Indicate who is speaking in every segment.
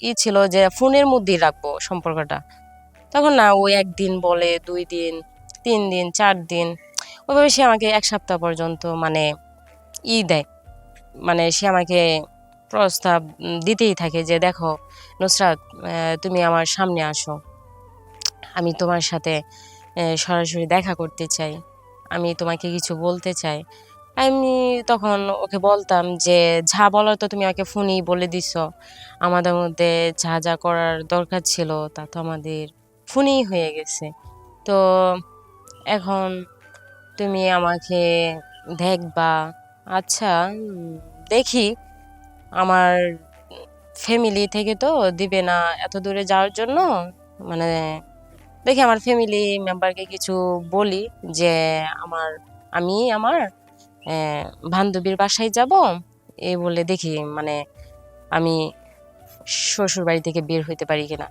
Speaker 1: ই ছিল যে ফোনের মধ্যেই রাখব সম্পর্কটা। তখন না, ও একদিন বলে, দুই দিন, তিন দিন, চার দিন, ওইভাবে সে আমাকে এক সপ্তাহ পর্যন্ত মানে ই দেয়। মানে সে আমাকে প্রস্তাব দিতেই থাকে যে, দেখো নুসরাত তুমি আমার সামনে আসো। আমি তোমার সাথে সরাসরি দেখা করতে চাই। আমি তোমাকে কিছু বলতে চাই। আমি তখন ওকে বলতাম যে, যা বলার তো তুমি আমাকে ফোনেই বলে দিছো। আমাদের মধ্যে যা যা করার দরকার ছিল তা তো আমাদের ফোনেই হয়ে গেছে। তো এখন তুমি আমাকে দেখবা। আচ্ছা দেখি। আমার ফ্যামিলি থেকে তো দিবে না এত দূরে যাওয়ার জন্য। মানে দেখি আমার ফ্যামিলি মেম্বারকে কিছু বলি যে, আমার, আমি আমার বান্ধবীর বাসায় যাব এই বলে দেখি মানে আমি শ্বশুর বাড়ি থেকে বের হইতে পারি কিনা।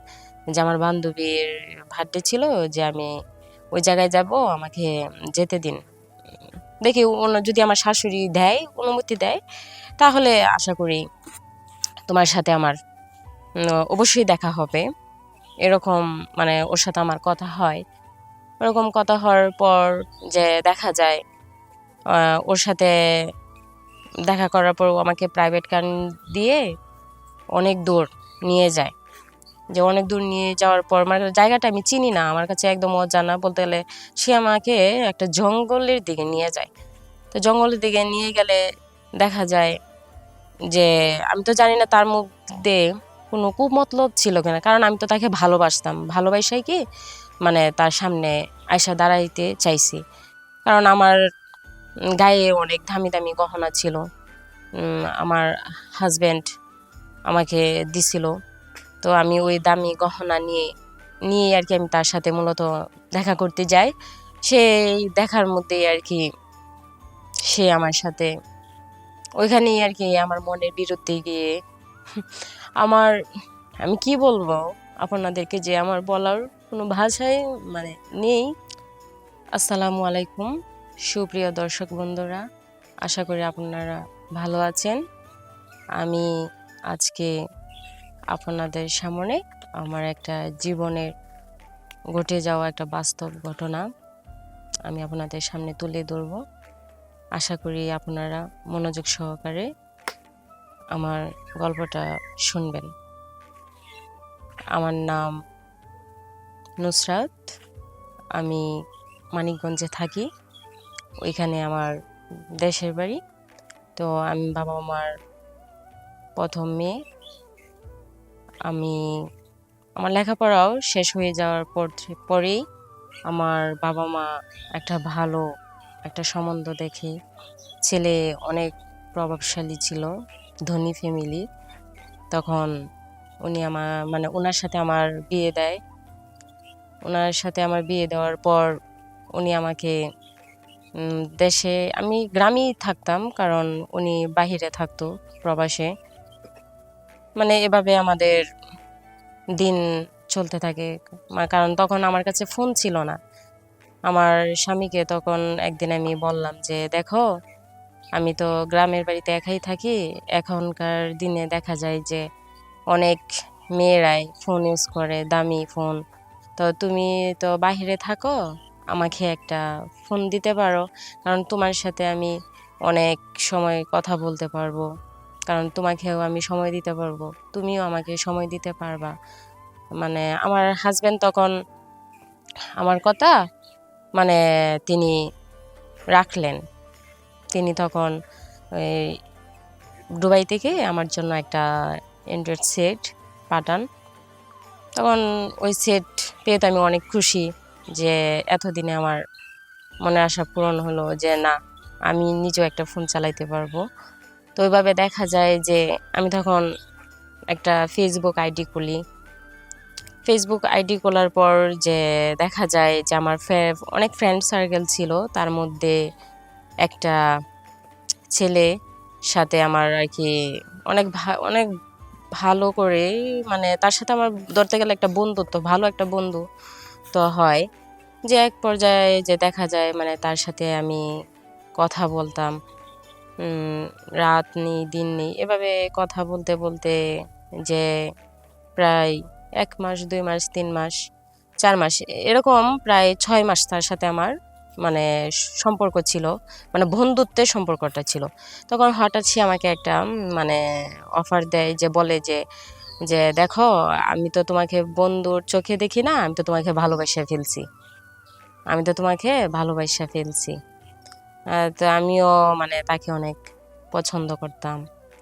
Speaker 1: যে আমার বান্ধবীর বার্থডে ছিল, যে আমি ওই জায়গায় যাব, আমাকে যেতে দিন। দেখি যদি আমার শাশুড়ি দেয়, অনুমতি দেয়, তাহলে আশা করি তোমার সাথে আমার অবশ্যই দেখা হবে। এরকম মানে ওর সাথে আমার কথা হয়। ওরকম কথা হওয়ার পর যে দেখা যায় ওর সাথে দেখা করার পর আমাকে প্রাইভেট কার দিয়ে অনেক দূর নিয়ে যায়। যে অনেক দূর নিয়ে যাওয়ার পর মানে জায়গাটা আমি চিনি না, আমার কাছে একদম অজানা বলতে গেলে সে আমাকে একটা জঙ্গলের দিকে নিয়ে যায়। তো জঙ্গলের দিকে নিয়ে গেলে দেখা যায় যে আমি তো জানি না তার মধ্যে কোনো কুমতলব ছিল কিনা, কারণ আমি তো তাকে ভালোবাসতাম। ভালোবাসাই কি? মানে তার সামনে আয়সা দাঁড়াইতে চাইছি। কারণ আমার গায়ে অনেক দামি দামি গহনা ছিল। আমার হাজব্যান্ড আমাকে দিছিল। তো আমি ওই দামি গহনা নিয়ে নিয়ে আর কি আমি তার সাথে মূলত দেখা করতে যাই। সেই দেখার মধ্যেই আর কি সে আমার সাথে, ওইখানেই আর কি আমার মনের বিরুদ্ধে গিয়ে, আমার, আমি কি বলব? আপনাদেরকে যে আমার বলার কোনো ভাষাই মানে নেই। আসসালামু আলাইকুম। সুপ্রিয় দর্শক বন্ধুরা, আশা করি আপনারা ভালো আছেন। আমি আজকে আপনাদের সামনে আমার একটা জীবনের ঘটে যাওয়া একটা বাস্তব ঘটনা আমি আপনাদের সামনে তুলে ধরব। আশা করি আপনারা মনোযোগ সহকারে আমার গল্পটা শুনবেন। আমার নাম নুসরাত, আমি মানিকগঞ্জে থাকি। ওইখানে আমার দেশের বাড়ি। তো আমি বাবা মার প্রথম মেয়ে। আমি, আমার লেখাপড়াও শেষ হয়ে যাওয়ার পর পরেই আমার বাবা মা একটা ভালো একটা সম্বন্ধ দেখে। ছেলে অনেক প্রভাবশালী ছিল, ধনী ফ্যামিলি তখন উনি আমার মানে ওনার সাথে আমার বিয়ে দেয়। ওনার সাথে আমার বিয়ে দেওয়ার পর উনি আমাকে দেশে আমি গ্রামেই থাকতাম, কারণ উনি বাহিরে থাকতো প্রবাসে। মানে এভাবে আমাদের দিন চলতে থাকে কারণ তখন আমার কাছে ফোন ছিল না। আমার স্বামীকে তখন একদিন আমি বললাম যে, দেখো, আমি তো গ্রামের বাড়িতে একাই থাকি, এখনকার দিনে দেখা যায় যে অনেক মেয়েরাই ফোন ইউজ করে, দামি ফোন। তো তুমি তো বাইরে থাকো আমাকে একটা ফোন দিতে পারো। কারণ তোমার সাথে আমি অনেক সময় কথা বলতে পারব। কারণ তোমাকেও আমি সময় দিতে পারব। তুমিও আমাকে সময় দিতে পারবা। মানে আমার হাজব্যান্ড তখন আমার কথা মানে তিনি রাখলেন। তিনি তখন দুবাই থেকে আমার জন্য একটা অ্যান্ড্রয়েড সেট পাঠান। তখন ওই সেট পেয়ে তো আমি অনেক খুশি। যে এতদিনে আমার মনের আশা পূরণ হলো যে না, আমি নিজেও একটা ফোন চালাইতে পারব। তো ওইভাবে দেখা যায় যে আমি তখন একটা ফেসবুক আইডি খুলি। ফেসবুক আইডি খোলার পর যে দেখা যায় যে আমার অনেক ফ্রেন্ড সার্কেল ছিল। তার মধ্যে একটা ছেলে সাথে আমার আর কি অনেক অনেক ভালো করে মানে তার সাথে আমার ধরতে গেলে একটা বন্ধুত্ব, ভালো একটা বন্ধু। তো হয় যে এক পর্যায়ে যে দেখা যায় মানে তার সাথে আমি কথা বলতাম রাত নেই, দিন নেই, এভাবে কথা বলতে বলতে যে প্রায় এক মাস, দুই মাস, তিন মাস, চার মাস, এরকম প্রায় ছয় মাস তার সাথে আমার মানে সম্পর্ক ছিল মানে বন্ধুত্বের সম্পর্কটা ছিল। তখন হঠাৎ সে আমাকে একটা মানে অফার দেয় যে বলে যে যে দেখো, আমি তো তোমাকে বন্ধুর চোখে দেখি না, আমি তো তোমাকে ভালোবাসা ফেলছি। আমি তো তোমাকে ভালোবাসা ফেলছি। তো আমিও মানে তাকে অনেক পছন্দ করতাম,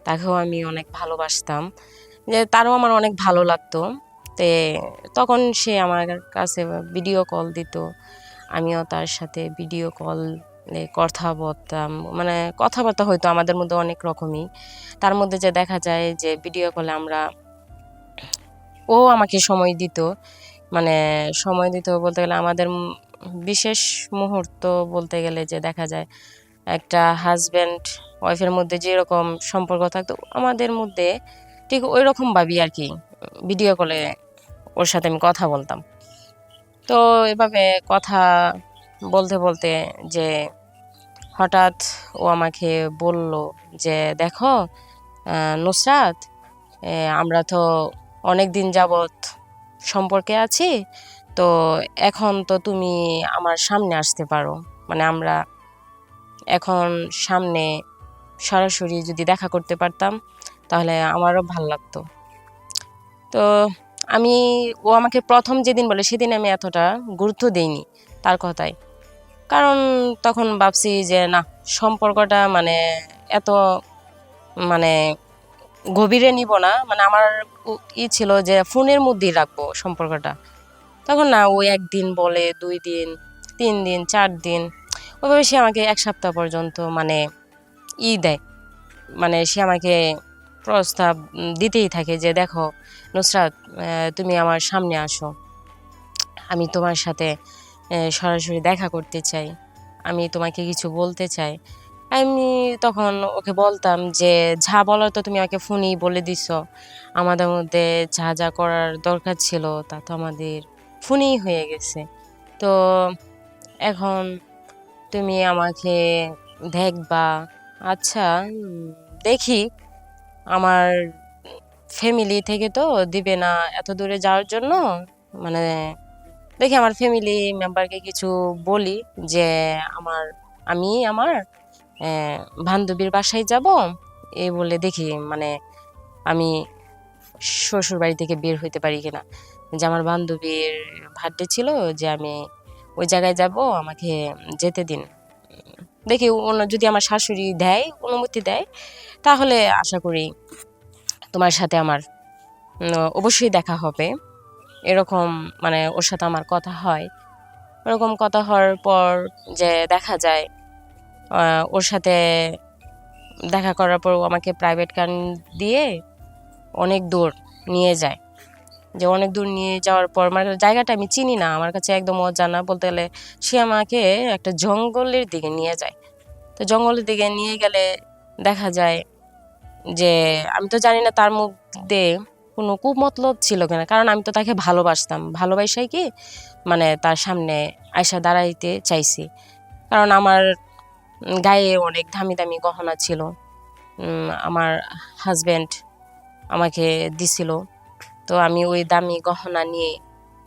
Speaker 1: তাকেও আমি অনেক ভালোবাসতাম। যে তারও আমার অনেক ভালো লাগতো। তে তখন সে আমার কাছে ভিডিও কল দিত, আমিও তার সাথে ভিডিও কল কথা বলতাম। মানে কথাবার্তা হয়তো আমাদের মধ্যে অনেক রকমই। তার মধ্যে যে দেখা যায় যে ভিডিও কলে আমরা ও আমাকে সময় দিত। মানে সময় দিত বলতে গেলে আমাদের বিশেষ মুহূর্ত বলতে গেলে যে দেখা যায় একটা হাজব্যান্ড ওয়াইফের মধ্যে যেরকম সম্পর্ক থাকতো, আমাদের মধ্যে ঠিক ওই রকম ভাবি আর কি ভিডিও কলে ওর সাথে আমি কথা বলতাম। তো এভাবে কথা বলতে বলতে যে হঠাৎ ও আমাকে বলল যে, দেখো নুসরাত আমরা তো অনেক দিন যাবৎ সম্পর্কে আছি, তো এখন তো তুমি আমার সামনে আসতে পারো। মানে আমরা এখন সামনে সরাসরি যদি দেখা করতে পারতাম, তাহলে আমারও ভালো লাগতো। তো আমি, ও আমাকে প্রথম যেদিন বলে সেদিন আমি এতটা গুরুত্ব দেইনি তার কথায় কারণ তখন ভাবছি যে না, সম্পর্কটা মানে এত মানে গভীরে নিব না। মানে আমার ই ছিল যে ফোনের মধ্যেই রাখব সম্পর্কটা। তখন না, ও একদিন বলে, দুই দিন, তিন দিন, চার দিন, ওইভাবে সে আমাকে এক সপ্তাহ পর্যন্ত মানে ই দেয়। মানে সে আমাকে প্রস্তাব দিতেই থাকে যে, দেখো নুসরাত তুমি আমার সামনে আসো। আমি তোমার সাথে সরাসরি দেখা করতে চাই। আমি তোমাকে কিছু বলতে চাই। আমি তখন ওকে বলতাম যে, যা বলার তো তুমি আমাকে ফোনেই বলে দিছ। আমাদের মধ্যে যা যা করার দরকার ছিল তা তো আমাদের ফোনেই হয়ে গেছে। তো এখন তুমি আমাকে দেখবা। আচ্ছা দেখি। আমার ফ্যামিলি থেকে তো দিবে না এত দূরে যাওয়ার জন্য। মানে দেখি আমার ফ্যামিলি মেম্বারকে কিছু বলি যে, আমার, আমি আমার বান্ধবীর বাসায় যাব, এ বলে দেখি মানে আমি শ্বশুর বাড়ি থেকে বের হইতে পারি কিনা। যে আমার বান্ধবীর বার্থডে ছিল যে আমি ওই জায়গায় যাব, আমাকে যেতে দিন। দেখি যদি আমার শাশুড়ি দেয়, অনুমতি দেয়, তাহলে আশা করি তোমার সাথে আমার অবশ্যই দেখা হবে। এরকম মানে ওর সাথে আমার কথা হয়। এরকম কথা হওয়ার পর যে দেখা যায় ওর সাথে দেখা করার পর ও আমাকে প্রাইভেট কার দিয়ে অনেক দূর নিয়ে যায়। যে অনেক দূর নিয়ে যাওয়ার পর মানে জায়গাটা আমি চিনি না, আমার কাছে একদম অজানা বলতে গেলে সে আমাকে একটা জঙ্গলের দিকে নিয়ে যায়। তো জঙ্গলের দিকে নিয়ে গেলে দেখা যায় যে আমি তো জানি না তার মধ্যে কোনো কুমতলব ছিল কিনা, কারণ আমি তো তাকে ভালোবাসতাম। ভালোবাসাই কি? মানে তার সামনে আয়সা দাঁড়াইতে চাইছি। কারণ আমার গায়ে অনেক দামি দামি গহনা ছিল। আমার হাজব্যান্ড আমাকে দিছিল। তো আমি ওই দামি গহনা নিয়ে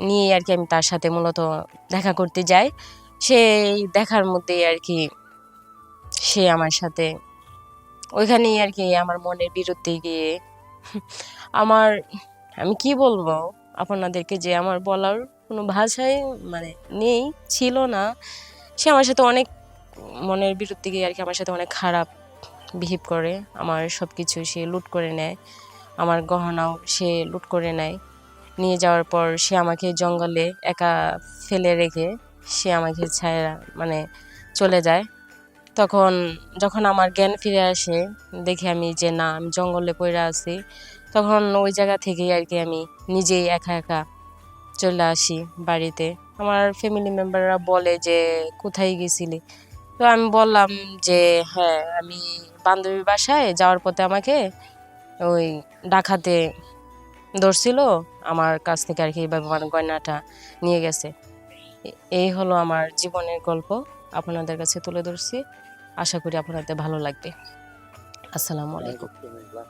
Speaker 1: নিয়ে আর কি আমি তার সাথে মূলত দেখা করতে যাই। সেই দেখার মধ্যেই আর কি সে আমার সাথে ওইখানেই আর কি আমার মনের বিরুদ্ধে গিয়ে আমার, আমি কি বলব আপনাদেরকে যে আমার বলার কোনো ভাষাই মানে নেই, ছিল না। সে আমার সাথে অনেক মনের বিরুদ্ধে গিয়ে আর কি আমার সাথে অনেক খারাপ বিহেভ করে। আমার সব কিছু সে লুট করে নেয়। আমার গহনাও সে লুট করে নেয়। নিয়ে যাওয়ার পর সে আমাকে জঙ্গলে একা ফেলে রেখে সে আমাকে ছায়া মানে চলে যায়। তখন যখন আমার জ্ঞান ফিরে আসে, দেখি আমি যে না, আমি জঙ্গলে পড়ে আছি, তখন ওই জায়গা থেকেই আর কি আমি নিজেই একা একা চলে আসি বাড়িতে। আমার ফ্যামিলি মেম্বাররা বলে যে, কোথায় গেছিলি? তো আমি বললাম যে হ্যাঁ আমি বান্ধবীর বাসায় যাওয়ার পথে আমাকে ওই ডাকাতে ধরছিল। আমার কাছ থেকে আর কি এইভাবে মানে গয়নাটা নিয়ে গেছে। এই হলো আমার জীবনের গল্প। আপনাদের কাছে তুলে ধরছি। আশা করি আপনাদের ভালো লাগবে। আসসালামু আলাইকুম।